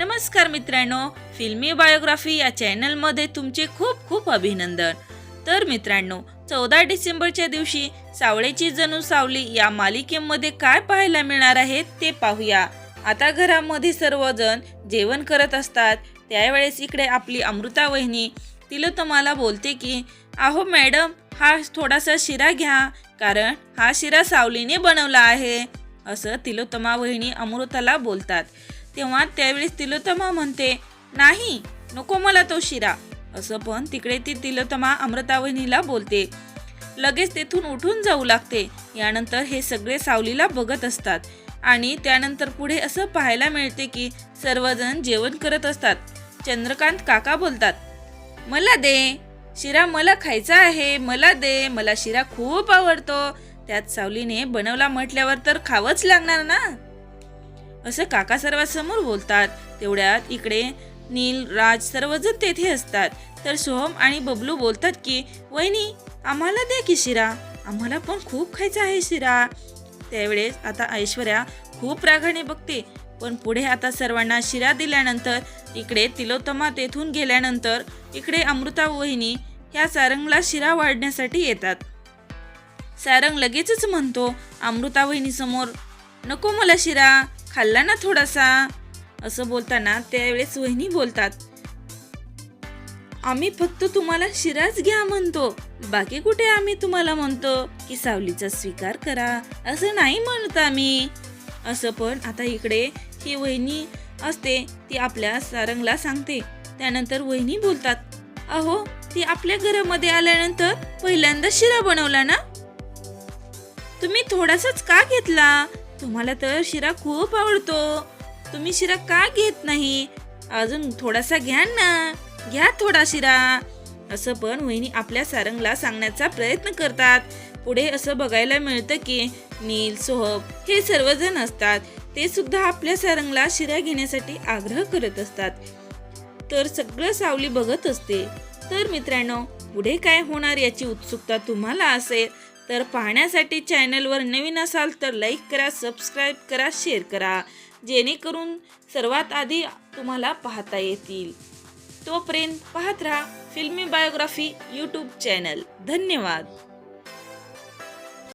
नमस्कार मित्रांनो फिल्मी बायोग्राफी या चॅनलमध्ये तुमचे खूप खूप अभिनंदन. तर मित्रांनो चौदा डिसेंबरच्या दिवशी सावळेची जणू सावली या मालिकेमध्ये काय पाहायला मिळणार आहे ते पाहूया. आता घरामध्ये सर्वजण जेवण करत असतात. त्यावेळेस इकडे आपली अमृता वहिनी तिलोत्तमाला बोलते की अहो मॅडम हा थोडासा शिरा घ्या कारण हा शिरा सावलीने बनवला आहे. असं तिलोत्तमा वहिनी अमृताला बोलतात. तेव्हा त्यावेळेस तिलोत्तमा म्हणते नाही नको मला तो शिरा. असं पण तिकडे ती तिलोत्तमा अमृतावहिनीला बोलते. लगेच तेथून उठून जाऊ लागते. यानंतर हे सगळे सावलीला बघत असतात. आणि त्यानंतर पुढे असं पाहायला मिळते की सर्वजण जेवण करत असतात. चंद्रकांत काका बोलतात मला दे. शिरा मला खायचा आहे. मला दे. मला शिरा खूप आवडतो. त्यात सावलीने बनवला म्हटल्यावर तर खावंच लागणार ना? असं काका सर्वांसमोर बोलतात. तेवढ्यात इकडे नील राज सर्वजण तेथे असतात. तर सोहम आणि बबलू बोलतात की वहिनी आम्हाला द्या की शिरा. आम्हाला पण खूप खायचा आहे शिरा. त्यावेळेस आता ऐश्वर्या खूप रागाने बघते. पण पुढे आता सर्वांना शिरा दिल्यानंतर इकडे तिलोत्तमा तेथून गेल्यानंतर इकडे अमृता वहिनी ह्या सारंगला शिरा वाढण्यासाठी येतात. सारंग लगेचच म्हणतो अमृता वहिनीसमोर नको मला शिरा. खाल्ला ना थोडासा असं बोलताना त्यावेळेस वहिनी बोलतात आम्ही फक्त तुम्हाला शिराच घ्या म्हणतो बाकी कुठे आम्ही तुम्हाला म्हणतो की सावलीचा स्वीकार करा असं नाही म्हणत आम्ही. असं पण आता इकडे ही वहिनी असते ती आपल्या सारंगला सांगते. त्यानंतर वहिनी बोलतात अहो ती आपल्या घरामध्ये आल्यानंतर पहिल्यांदा शिरा बनवला ना? तुम्ही थोडासाच का घेतला? तुम्हाला तर शिरा खूप आवडतो. तुम्ही शिरा का घेत नाही? अजून थोडासा घ्या ना. घ्या थोडा शिरा. असं पण वहिनी आपल्या सारंगला सांगण्याचा प्रयत्न करतात. पुढे असं बघायला मिळतं की नील सोहब हे सर्वजण असतात. ते सुद्धा आपल्या सारंगला शिरा घेण्यासाठी आग्रह करत असतात. तर सगळं सावली बघत असते. तर मित्रांनो पुढे काय होणार याची उत्सुकता तुम्हाला असेल तर पाहण्यासाठी चॅनलवर नवीन असाल तर लाईक करा सबस्क्राईब करा शेअर करा जेणेकरून सर्वात आधी तुम्हाला पाहता येतील. तोपर्यंत पाहत राहा फिल्मी बायोग्राफी यूट्यूब चॅनल. धन्यवाद.